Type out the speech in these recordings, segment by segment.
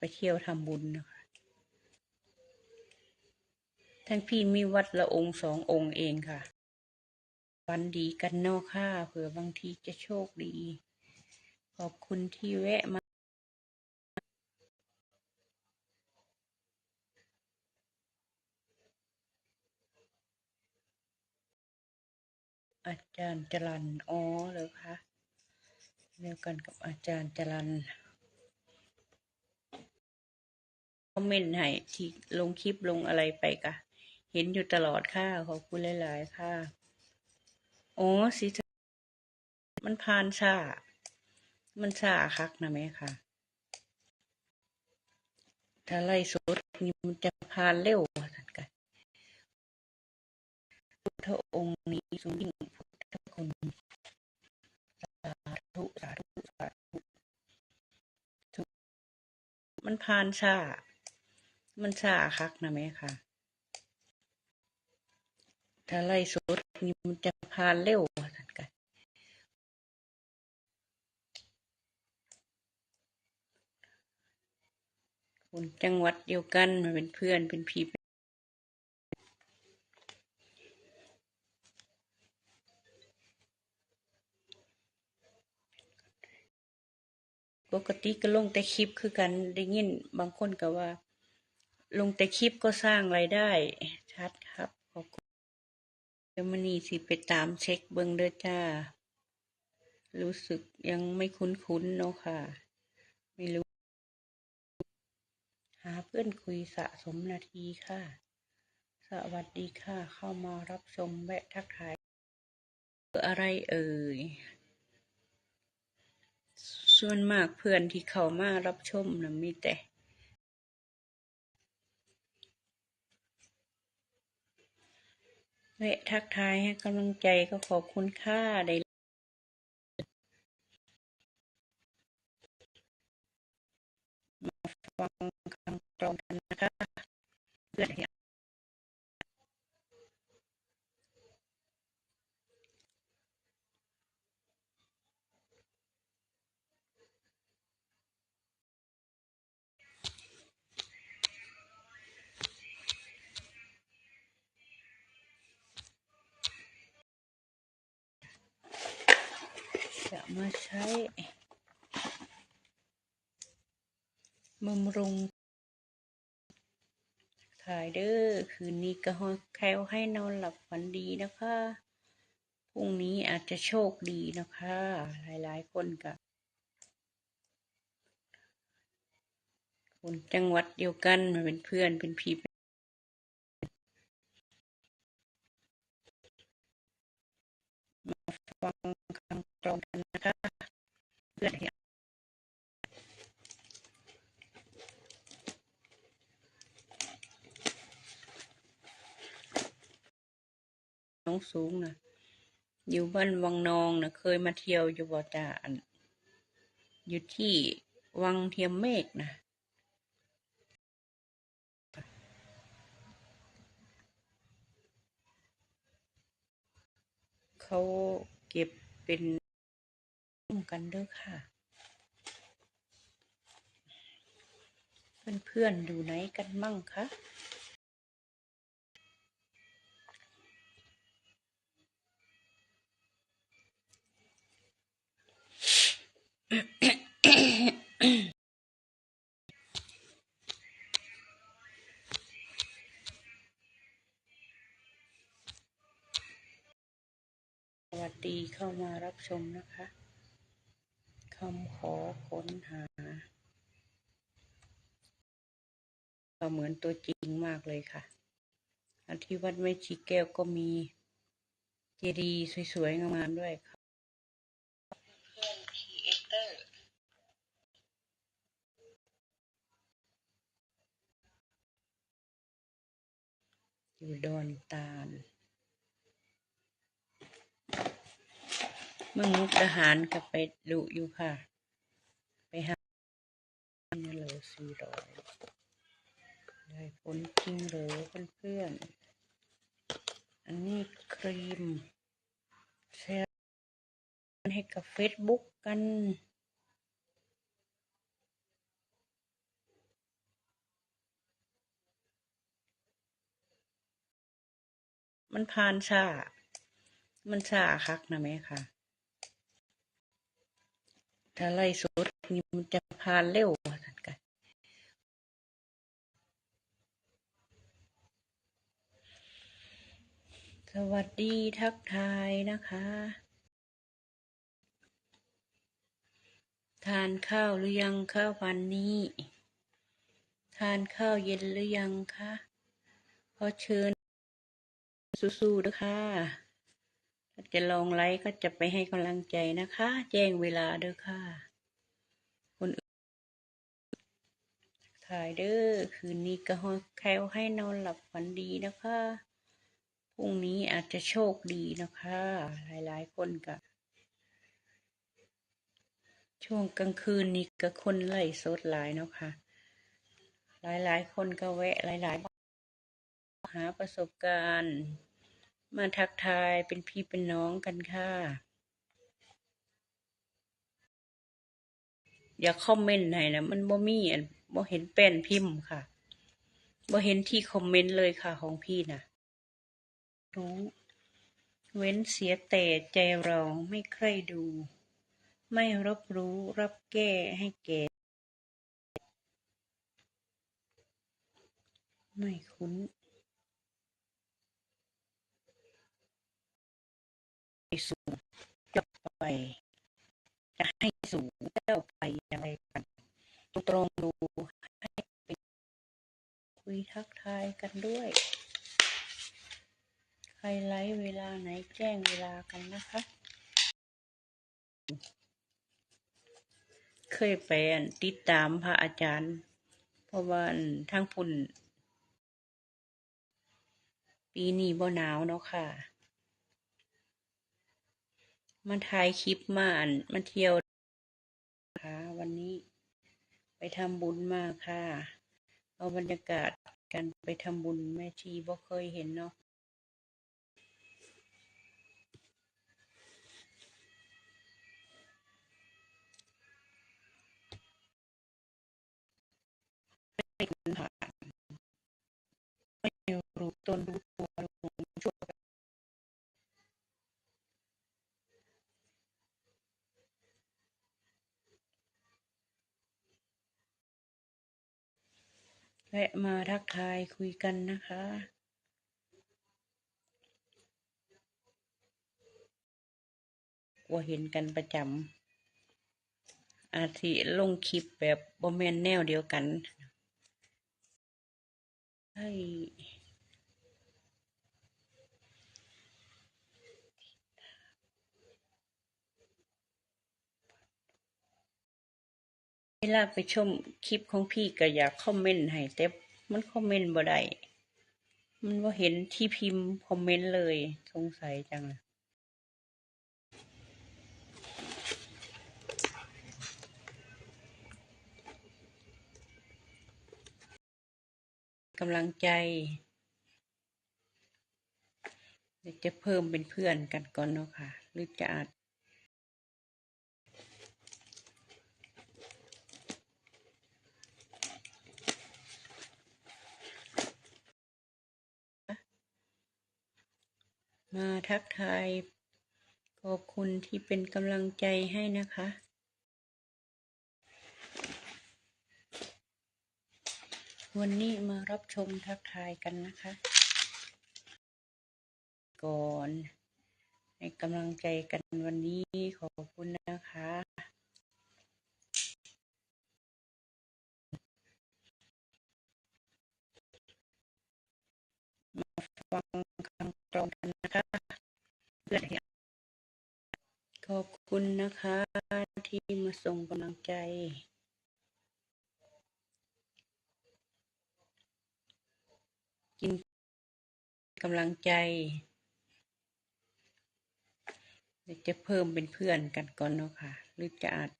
ไปเที่ยวทำบุญนะคะ ทั้งพี่มีวัดละองค์สององค์เองค่ะ วันดีกันเนอกค่ะเผื่อบางทีจะโชคดี ขอบคุณที่แวะมาอาจารย์จรันอ๋อเหรอคะเดียวกันกับอาจารย์จรัน คอมเมนต์ให้ ที่ลงคลิปลงอะไรไปกะ เห็นอยู่ตลอดค่ะ ขอบคุณหลาย ๆ ค่ะอ๋อสิมันผ่านชามันชาคักนะแม่ค่ะ ถ้าไล่สดนี่มันจะผ่านเร็วท่านกันพุทธองค์นี้ทรงยิ่งพุทธคุณสาธุสาธุสาธุมันผ่านชา มันชาคักนะแม่ค่ะถ้าไล่สดนี่มันจะผ่านเร็วท่านกันคนจังหวัดเดียวกันมาเป็นเพื่อนเป็นพี่เป็นปกติก็ลงแต่คลิปคือกันได้ยินบางคนก็ว่า ลงแต่คลิปก็สร้างรายได้ ชัดครับ ขอบคุณเดี๋ยวมันนี่สิไปตามเช็คเบิ้งเด้อจ้า รู้สึกยังไม่คุ้นๆเนาะค่ะ ไม่รู้ หาเพื่อนคุยสะสมนาทีค่ะ สวัสดีค่ะ เข้ามารับชมแวะทักทายอร์อะไรเอ่ย ส่วนมากเพื่อนที่เข้ามารับชมนะมีแต่ แวะทักทายให้กำลังใจก็ขอบคุณค่าได้มาฟังคำกรองกันนะคะเพื่อนที่จะ มาใช้บำรุงถ่ายเด้อคืนนี้ก็แคล้วให้นอนหลับฝันดีนะคะ พรุ่งนี้อาจจะโชคดีนะคะ หลายๆคนก็คนจังหวัดเดียวกันมาเป็นเพื่อนเป็นพี่เป็นมาฟังคำ กรงกันนะคะเพื่อนที่น้องสูงนะอยู่บ้านวังนองนะเคยมาเที่ยวอยู่บ่จ้าอันอยู่ที่วังเทียมเมฆนะเขาเก็บเป็น กันเด้อค่ะ เพื่อนๆอยู่ไหนกันมั่งคะสวัสดีเข้ามารับชมนะคะ คำขอค้นหาเหมือนตัวจริงมากเลยค่ะอันที่วัดแม่ชีแก้วก็มีเจดีย์สวยๆงามๆด้วยค่ะเพื่อนครีเอเตอร์อยู่ดอนตาล มึงมุกทหารกับไปดุอยู่ค่ะ ไปหาเนี่ยเลยสี่ร้อยได้ผลจริงหรอเพื่อนอันนี้ครีมแชร์ให้กับเฟซบุ๊กกันมันผ่านชา มันชาคักนะแม่ค่ะ ถ้าไล่สดนี่มันจะผ่านเร็วว่าซั่นกันสวัสดีทักทายนะคะ ทานข้าวหรือยังคะวันนี้ ทานข้าวเย็นหรือยังคะขอเชิญสู้ๆนะคะ จะลองไลค์ก็จะไปให้กำลังใจนะคะ แจ้งเวลาเด้อค่ะคนอื่นถ่ายเด้อคืนนี้ก็ให้แคล้วให้นอนหลับฝันดีนะคะพรุ่งนี้อาจจะโชคดีนะคะ หลายๆคนก็ช่วงกลางคืนนี้ก็คนไล่สดหลายเนาะค่ะ หลายๆ คนก็แวะหลาย ๆ หาประสบการณ์ มาทักทายเป็นพี่เป็นน้องกันค่ะ อย่าคอมเมนต์ให้นะมันบ่มีอันบ่เห็นแป้นพิมพ์ค่ะบ่เห็นที่คอมเมนต์เลยค่ะของพี่น่ะรู้เว้นเสียแต่ใจเราไม่ใคร่ดู ไม่รับรู้รับแก้ให้แก่ ไม่คุ้น ไปสู่เจ้าไป จะให้สู่เจ้าไปอย่างไรกันตรงๆดูให้เป็นคุยทักทายกันด้วย ใครไลฟ์เวลาไหนแจ้งเวลากันนะคะ เคยไปอั่นติดตามพระอาจารย์ เพราะว่าอั่นทางพุ่นปีนี้บ่หนาวเนาะค่ะ มาถ่ายคลิปมาอันมาเที่ยวค่ะวันนี้ไปทำบุญมาค่ะ เอาบรรยากาศการไปทำบุญแม่ชีบ่เคยเห็นเนาะไม่คุ้นผาไม่รู้ตนรู้ตัวรู้ช่วย และมาทักทายคุยกันนะคะว่าเห็นกันประจำอาทิลงคลิปแบบบอมแมนแนวเดียวกัน ให้ เวลาไปชมคลิปของพี่ก็อยากคอมเมนต์ให้แต่มันคอมเมนต์บ่ได้ มันบ่เห็นที่พิมพ์คอมเมนต์เลย สงสัยจังเลยกำลังใจ จะเพิ่มเป็นเพื่อนกันก่อนเนาะค่ะ หรือจะอาจ มาทักทาย ขอบคุณที่เป็นกำลังใจให้นะคะวันนี้มารับชมทักทายกันนะคะ ก่อน ให้กำลังใจกันวันนี้ขอบคุณนะคะ มาฟัง คำกรองกันนะคะเพื่อนขอบคุณนะคะ ที่มาส่งกำลังใจกินกำลังใจจะเพิ่มเป็นเพื่อนกันก่อนเนาะค่ะ หรือจะอาจ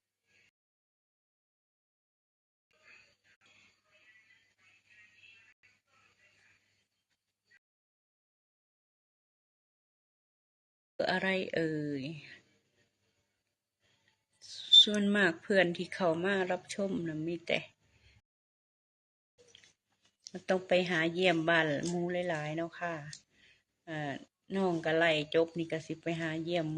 อะไรเอ่ย ส่วนมากเพื่อนที่เข้ามารับชมนะมีแต่ต้องไปหาเยี่ยมบ้านมูหลายๆเนาะค่ะอ่าน้องกะไลจบนี่ก็สิไปหาเยี่ยม